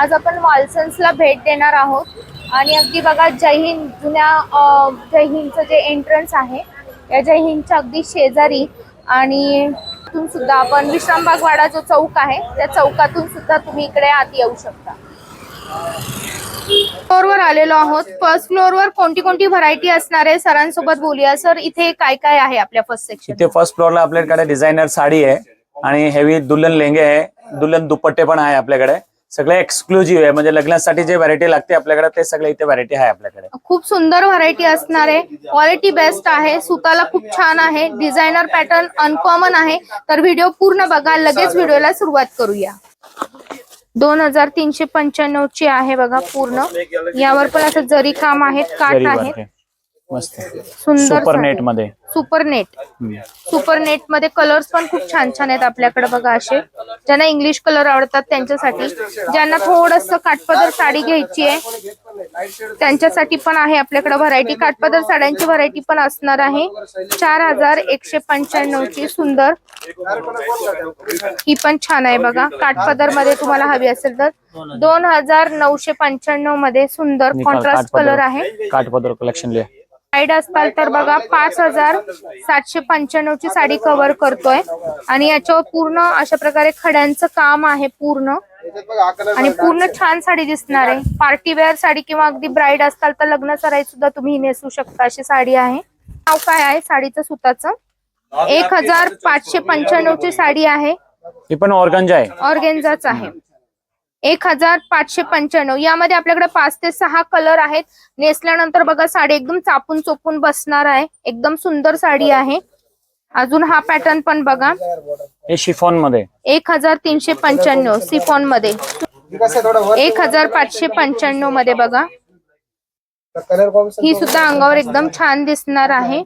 आज आपण वालसन्सला भेट देणार आहोत. आणि अगदी बघा जय हिंद जुन्या अ, जय हिंदचं जे एंट्रन्स आहे या जय हिंदच्या अगदी शेजारी आणि तिथून सुद्धा आपण विश्रामबागवाडा जो चौक आहे त्या चौकातून सुद्धा तुम्ही इकडे आत येऊ शकता. फ्लोअरवर आलेलो आहोत. फर्स्ट फ्लोअरवर कोणती कोणती व्हरायटी असणार आहे सरांसोबत बोलूया. सर इथे काय काय आहे आपल्या फर्स्ट सेक्शन इथे फर्स्ट फ्लोअरला आपल्याकडे डिझायनर साडी आहे आणि हेवी दुल्हन लेंगे आहे. दुल्हन दुपट्टे पण आहे आपल्याकडे. सगळे एक्सक्लुझिव्ह आहे. म्हणजे लग्नासाठी जे व्हरायटी लागते आपल्याकडे ते सगळे इथे व्हरायटी आहे आपल्याकडे. खूप सुंदर व्हरायटी असणार आहे. क्वालिटी बेस्ट आहे. सुताला खूप छान आहे. डिझायनर पॅटर्न अनकॉमन आहे. तर व्हिडिओ पूर्ण बघा. लगेच व्हिडिओला सुरुवात करूया. दोन हजार तीनशे पंच्याण्णव ची आहे बघा पूर्ण. यावर पण असं जरी काम आहेत जरी आहेत. मस्त. सुंदर सुपर. नेटमध्ये. सुपर नेट हम्म. सुपर नेटमध्ये कलर्स पण खूप छान छान आहेत आपल्याकडे बघा असे. ज्यांना इंग्लिश कलर आवडतात त्यांच्यासाठी. ज्यांना थोडस काठपदर साडी घ्यायची आहे त्यांच्यासाठी पण आहे आपल्याकडे. व्हरायटी काठपदर साड्यांची व्हरायटी पण असणार आहे. चार हजार एकशे पंच्याण्णव ची सुंदर. ही पण छान आहे बघा. काठपदरमध्ये तुम्हाला हवी असेल तर. दोन हजार नऊशे पंच्याण्णवमध्ये सुंदर कॉन्ट्रास्ट. कलर आहे. काठपदर कलेक्शन साईड असताल तर बघा पाच हजार सातशे पंच्याण्णव ची साडी कव्हर करतोय. आणि याच्यावर पूर्ण अशा प्रकारे खड्यांचं काम आहे पूर्ण. आणि पूर्ण छान साडी दिसणार आहे. पार्टी वेअर साडी किंवा अगदी ब्राईड असताल तर लग्न सराईत सुद्धा तुम्ही नेसू शकता अशी साडी आहे. नाव काय आहे साडीचं सुताचं? एक हजार पाचशे पंच्याण्णव ची साडी आहे. ही पण ऑर्गंजा आहे. ऑर्गेन्झाच आहे. एक हजार पाचशे पंच्याण्णव. यामध्ये आपल्याकडे पाच ते सहा कलर आहेत. नेसल्यानंतर बघा साडी एकदम चापून चोपून बसणार आहे. एकदम सुंदर साडी आहे. अजून हा पॅटर्न पण बघा. हे शिफॉनमध्ये एक हजार तीनशे पंच्याण्णव सिफॉनमध्ये एक हजार पाचशे पंच्याण्णवमध्ये बघा. ही सुद्धा अंगावर एकदम छान दिसणार आहे.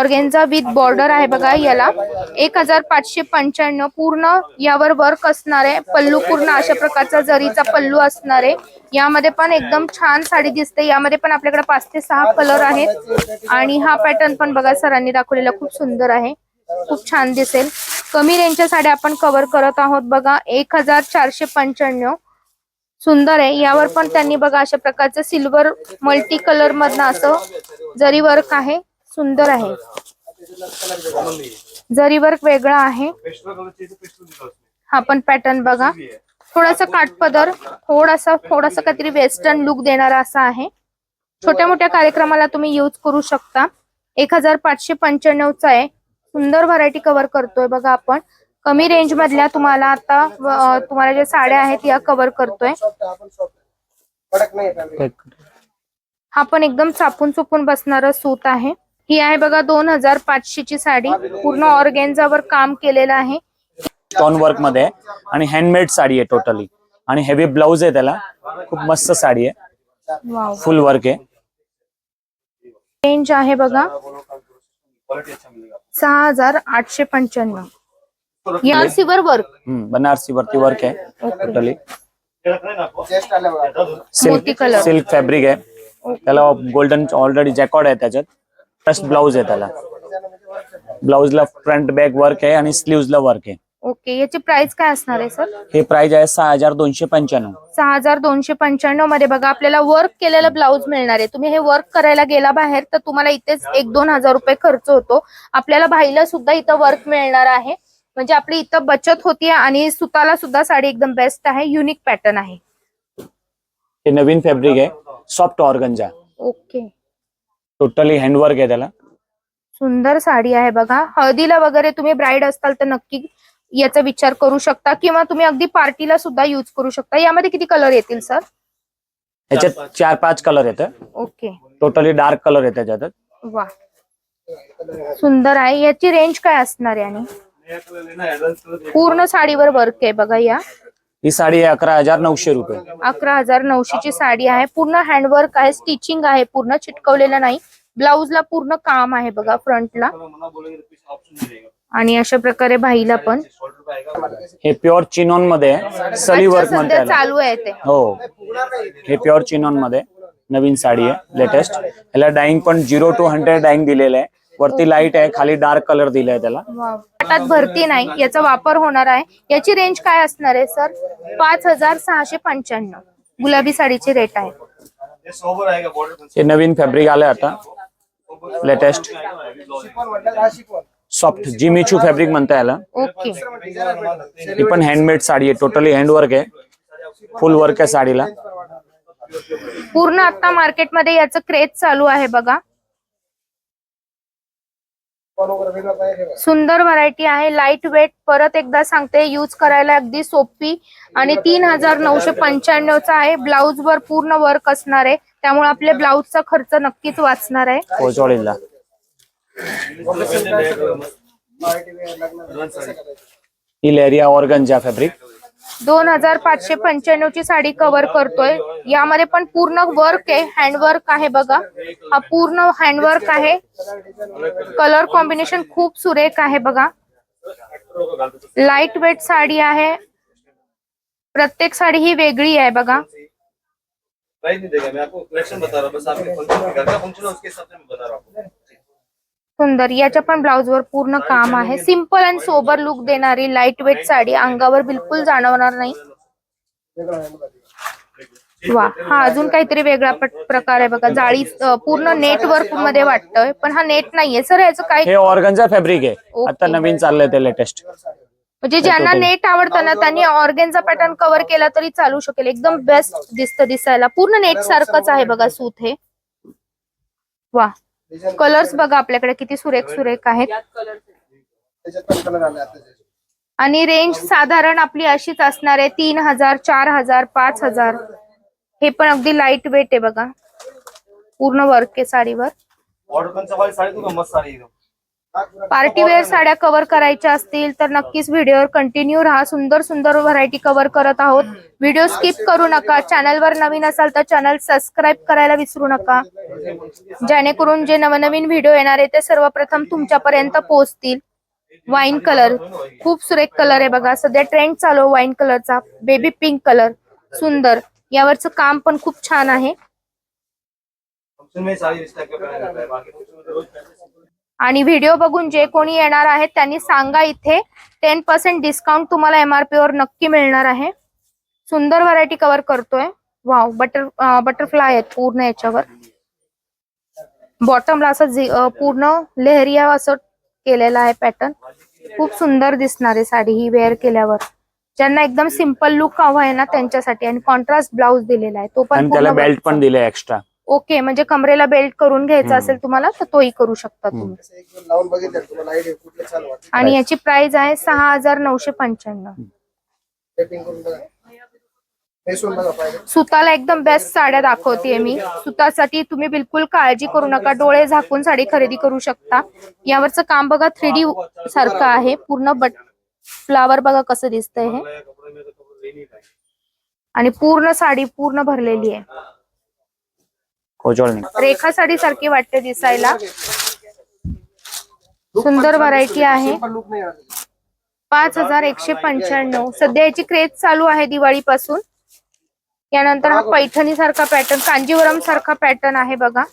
ऑर्गेन्झा विथ बॉर्डर आहे बघा याला. एक हजार पाचशे पंच्याण्णव पूर्ण यावर वर्क असणार आहे पल्लू पूर्ण अशा प्रकारचा जरीचा पल्लू असणार. आहे यामध्ये पण एकदम छान साडी दिसते. यामध्ये पण आपल्याकडे पाच ते सहा कलर आहेत. आणि हा पॅटर्न पण बघा सरांनी दाखवलेला खूप सुंदर आहे. खूप छान दिसेल. कमी रेंजच्या साड्या आपण कव्हर करत आहोत बघा. एक हजार चारशे पंच्याण्णव. सुंदर आहे. यावर पण त्यांनी बघा अशा प्रकारचं सिल्वर मल्टी कलर मधनं असं जरी वर्क आहे. सुंदर आहे. जरी वर्क वेगळा आहे. हा पण पॅटर्न बघा. थोडासा काठपदर थोडासा थोडासा काहीतरी वेस्टर्न लुक देणारा असा आहे. छोट्या मोठ्या कार्यक्रमाला तुम्ही यूज करू शकता. एक हजार पाचशे पंच्याण्णवचा आहे. सुंदर व्हरायटी कव्हर करतोय बघा आपण. कमी रेंज मधल्या तुम्हाला आता तुम्हाला ज्या साड्या आहेत या कव्हर करतोय. हा पण एकदम चापून चुपून बसणारा सूत आहे. ही आहे बघा दोन हजार पाचशे ची साडी. पूर्ण ऑर्गेन्झावर काम केलेलं आहे. स्टोन वर्कमध्ये आणि हँडमेड साडी आहे टोटली आणि हेवी ब्लाऊज आहे त्याला. खूप मस्त साडी आहे. वाव फुल वर्क आहे. रेंज आहे बघा. सहा हजार आठशे पंच्याण्णव. या सिवर वर्क बनारसी वरती वर्क आहे टोटली. सिल्क सिल्क फॅब्रिक आहे. त्याला गोल्डन ऑलरेडी जॅकॉर्ड आहे त्याच्यात. प्लस ब्लाऊज आहे त्याला. ब्लाऊजला फ्रंट बॅक वर्क आहे आणि स्लीव्हजला वर्क आहे. ओके याची प्राइस काय असणार आहे सर हे प्राइस आहे सहा हजार दोनशे पंच्याण्णव. सहा हजार दोनशे पंच्याण्णवमध्ये बघा आपल्याला वर्क केलेलं ब्लाऊज मिळणार आहे. तुम्ही हे वर्क करायला गेला बाहेर तर तुम्हाला इथेच एक दोन हजार रुपये खर्च होतो. आपल्याला भाईला सुद्धा इथं वर्क मिळणार आहे. म्हणजे आपली इथं बचत होतीये आणि सुताला सुद्धा साडी एकदम बेस्ट आहे. युनिक पॅटर्न आहे. हे नवीन फॅब्रिक आहे. Soft organza okay totally handwork आहे त्याला. सुंदर साडी आहे बघा. हळदीला वगैरे तुम्ही ब्राईड असताल तर नक्की याचा विचार करू शकता किंवा तुम्ही अगदी पार्टीला सुद्धा युज करू शकता. यामध्ये किती कलर येतील सर ह्याच्यात चार पाच. कलर येतं. ओके टोटली डार्क कलर आहे त्याच्यात. वा सुंदर आहे. याची रेंज काय असणार आहे आणि पूर्ण साडीवर वर्क आहे बघा या. ही साडी आहे अकरा हजार नऊशे रुपये. अकरा हजार नऊशेची साडी आहे. पूर्ण हँडवर्क आहे स्टिचिंग आहे पूर्ण चिटकवलेलं नाही. ब्लाऊजला पूर्ण काम आहे बघा फ्रंटला. आणि अशा प्रकारे भाईला पण. हे प्युअर चिनॉनमध्ये सली वर्क याला. चालू आहे ते. हो. हे प्युअर चिनॉनमध्ये नवीन साडी आहे लेटेस्ट याला डाईंग पण झिरो टू हंड्रेड डाईंग दिलेलं आहे. वरती लाइट आहे खाली डार्क कलर दिलाय त्याला. हातात भरती नाही याचा वापर होणार आहे. याची रेंज काय असणार आहे सर पाच हजार सहाशे पंच्याण्णव. गुलाबी साडीची रेट आहे. हे नवीन फॅब्रिक आलंय आता. लेटेस्ट सॉफ्ट जिमीचू फॅब्रिक म्हणता याला. ओके. ही पण हँडमेड साडी आहे. टोटली हँडवर्क आहे. फुल वर्क आहे साडीला. पूर्ण आता मार्केटमध्ये याचं क्रेज चालू आहे बघा शिफॉन वगैरे वेगळं पाहिजे सुंदर व्हरायटी आहे. लाइट वेट परत एकदा सांगते यूज करायला अगदी सोपी. आणि तीन हजार नऊशे पंच्याण्णवचा आहे. ब्लाऊज वर पूर्ण वर्क असणार आहे. त्यामुळे आपल्या ब्लाऊजचा खर्च नक्कीच वाचणार आहे. कोचवाडीला पार्टी वेअर लग्न कसं करायचं ही लेरिया ऑर्गनचा फॅब्रिक दोन हजार पाचशे पंच्याण्णव ची साडी कव्हर करतोय. यामध्ये पण पूर्ण वर्क आहे. हँडवर्क आहे बघा. हा पूर्ण हँडवर्क आहे. कलर कॉम्बिनेशन खूप सुरेख आहे बघा. लाइट वेट साडी आहे. प्रत्येक साडी ही वेगळी आहे बघा. प्राइस नहीं देगा मैं आपको कलेक्शन बता रहा हूँ. बस आपके फंक्शन घर का फंक्शन है उसके हिसाब से मैं बता रहा हूँ सुंदर. याच्या पण ब्लाउज वर पूर्ण काम आहे. सिंपल अँड सोबर लुक देणारी लाइट वेट साडी अंगावर बिलकुल जाणवणार नाही. वा हा अजून काहीतरी वेगळा प्रकार आहे बघा. जाळी पूर्ण नेटवर्कमध्ये वाटतोय पण हा नेट नाहीये. सर याचं काय हे ऑर्गनचा फॅब्रिक आहे. आता नवीन चाललंय ते लेटेस्ट म्हणजे ज्यांना नेट आवडतं ना त्यांनी ऑर्गेनचा पॅटर्न कव्हर केला तरी चालू शकेल. एकदम बेस्ट दिसतं दिसायला. पूर्ण नेट सारखंच आहे बघा सूत हे. वा. कलर्स बघा आपल्याकडे किती सुरेख सुरेख आहेत. आणि रेंज साधारण आपली अशीच असणार आहे तीन हजार चार हजार पाच हजार. हे पण अगदी लाइट वेट आहे बघा. पूर्ण वर्क आहे साडीवर. पार्टी वेअर साड्या कव्हर करायच्या असतील तर नक्कीच व्हिडिओवर कंटिन्यू राहा. सुंदर सुंदर व्हरायटी कव्हर करत आहोत. व्हिडिओ स्किप करू नका. चॅनलवर नवीन असाल तर चॅनल सबस्क्राईब करायला विसरू नका. जेणेकरून जे नवनवीन व्हिडिओ येणार आहे ते सर्वप्रथम तुमच्यापर्यंत पोहोचतील. वाईन कलर खूप सुरेख कलर आहे बघा. सध्या ट्रेंड चालू वाईन कलरचा बेबी पिंक कलर सुंदर. यावरचं काम पण खूप छान आहे. आणि व्हिडिओ बघून जे कोणी येणार आहेत त्यांनी सांगा इथे. टेन पर्सेंट डिस्काउंट तुम्हाला एमआरपी वर नक्की मिळणार आहे. सुंदर व्हरायटी कव्हर करतोय. वाव बटर बटरफ्लाय आहेत पूर्ण याच्यावर. बॉटमला असं पूर्ण लेहरिया असं केलेलं आहे पॅटर्न खूप सुंदर दिसणार आहे साडी ही वेअर केल्यावर. ज्यांना एकदम सिंपल लुक हवा आहे ना त्यांच्यासाठी. आणि कॉन्ट्रास्ट ब्लाऊज दिलेला आहे. तो पण बेल्ट पण दिले एक्स्ट्रा ओके म्हणजे कमरेला बेल्ट करून घ्यायचा हम्म. असेल तुम्हाला तर तोही करू शकता तुम्ही. असं एक दोन लावून बघितलं तुम्हाला आयडिया कुठलं छान वाटतं. आणि याची प्राइस आहे सहा हजार नऊशे पंच्याण्णव. सेटिंग करून बघा. नेसून बघा पाहिजे. सुताला एकदम बेस्ट साड्या दाखवतेय मी. सुतासाठी तुम्ही बिलकुल काळजी करू नका. डोळे झाकून साडी खरेदी करू शकता. यावरचं काम बघा थ्री डी सारखं आहे. पूर्ण बट फ्लावर बघा कसं दिसतंय हे. आणि पूर्ण साडी पूर्ण भरलेली आहे. कोचवाडी रेखा साडी सारखी वाटते दिसायला. सुंदर व्हरायटी आहे. पाच हजार एकशे पंच्याण्णव. सध्या याची क्रेज चालू आहे दिवाळीपासून. यानंतर हा पैठणी सारखा पॅटर्न कांजीवरम सारखा पॅटर्न आहे बघा.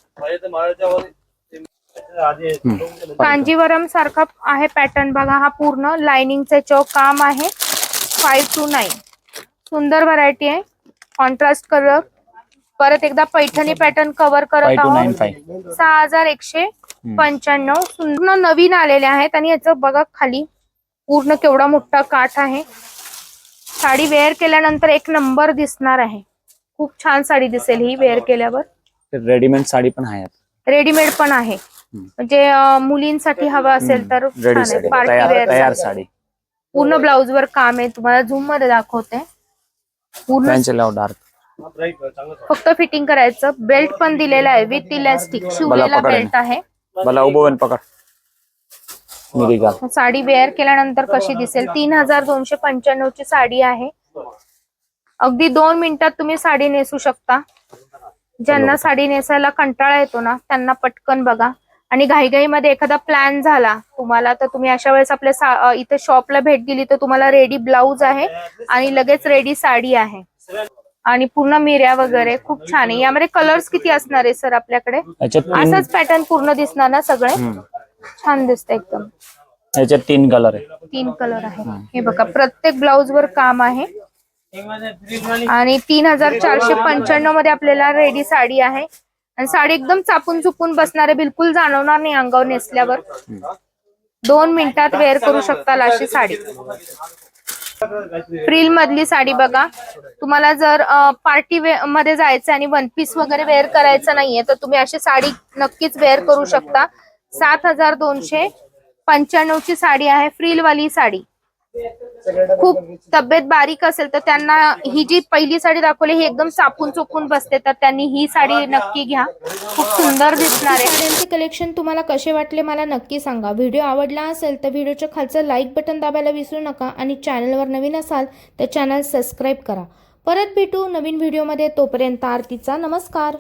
कांजीवरम सारखा आहे पॅटर्न बघा हा पूर्ण. लाइनिंगचे चौक काम आहे. फाईव्ह टू नाईन सुंदर व्हरायटी आहे. कॉन्ट्रास्ट कलर परत एकदा पैठणी पॅटर्न कव्हर करत आहोत. सहा हजार एकशे पंच्याण्णव सुंदर नवीन आलेले आहेत आणि याचं बघा खाली पूर्ण केवढा मोठा काठ आहे. साडी वेअर केल्यानंतर एक नंबर दिसणार आहे. खूप छान साडी दिसेल ही वेअर केल्यावर. रेडीमेड साडी पण आहे. रेडीमेड पण आहे. म्हणजे मुलींसाठी हवा असेल तर पार्टी वेअर साडी. पूर्ण ब्लाऊज वर काम आहे. तुम्हाला झूममध्ये दाखवते. पूर्ण डार्क फक्त फिटिंग करायचं. बेल्ट पण दिलेला आहे विथ इलॅस्टिक शिवलेला. बेल्ट आहे. मला उभं पकड. साडी वेअर केल्यानंतर कशी दिसेल? तीन हजार दोनशे पंच्याण्णव ची साडी आहे. अगदी दोन मिनिटात तुम्ही साडी नेसू शकता. ज्यांना साडी नेसायला कंटाळा येतो ना त्यांना पटकन बघा. आणि घाईघाईमध्ये एखादा प्लॅन झाला तुम्हाला तर तुम्ही अशा वेळेस आपल्या इथे शॉपला भेट दिली तर तुम्हाला रेडी ब्लाऊज आहे आणि लगेच रेडी साडी आहे. आणि पूर्ण मिऱ्या वगैरे खूप छान आहे. यामध्ये कलर्स किती असणार आहे सर आपल्याकडे? याच्यात तीन असंच पॅटर्न पूर्ण दिसणार ना सगळे? हम्म. छान दिसतं एकदम. याच्यात तीन कलर आहे. तीन कलर आहे. हे बघा प्रत्येक ब्लाउज वर काम आहे. आणि तीन हजार चारशे पंच्याण्णवमध्ये आपल्याला रेडी साडी आहे. आणि साडी एकदम चापून चुपून बसणारे बिलकुल जाणवणार नाही अंगावर नेसल्यावर. दोन मिनिटात वेअर करू शकताल अशी साडी. फ्रिल मधली साडी बघा. तुम्हाला जर पार्टी मध्ये जायचं आणि वन पीस वगैरे वेअर करायचं नाहीये तर तुम्ही अशी साडी नक्कीच वेअर करू शकता. सात हजार दोनशे पंच्याण्णव ची साडी आहे फ्रिल वाली साडी. खूप तब्येत बारीक असेल तर त्यांना ही जी पहिली साडी दाखवली ही एकदम चापून चोपून बसते. तर त्यांनी ही साडी नक्की घ्या. खूप सुंदर दिसणार आहे. साड्यांचे कलेक्शन तुम्हाला कसे वाटले मला नक्की सांगा. व्हिडिओ आवडला असेल तर व्हिडिओच्या खालचं लाईक बटन दाबायला विसरू नका आणि चॅनलवर नवीन असाल तर चॅनल सबस्क्राईब करा. परत भेटू नवीन व्हिडिओमध्ये तोपर्यंत आरतीचा नमस्कार.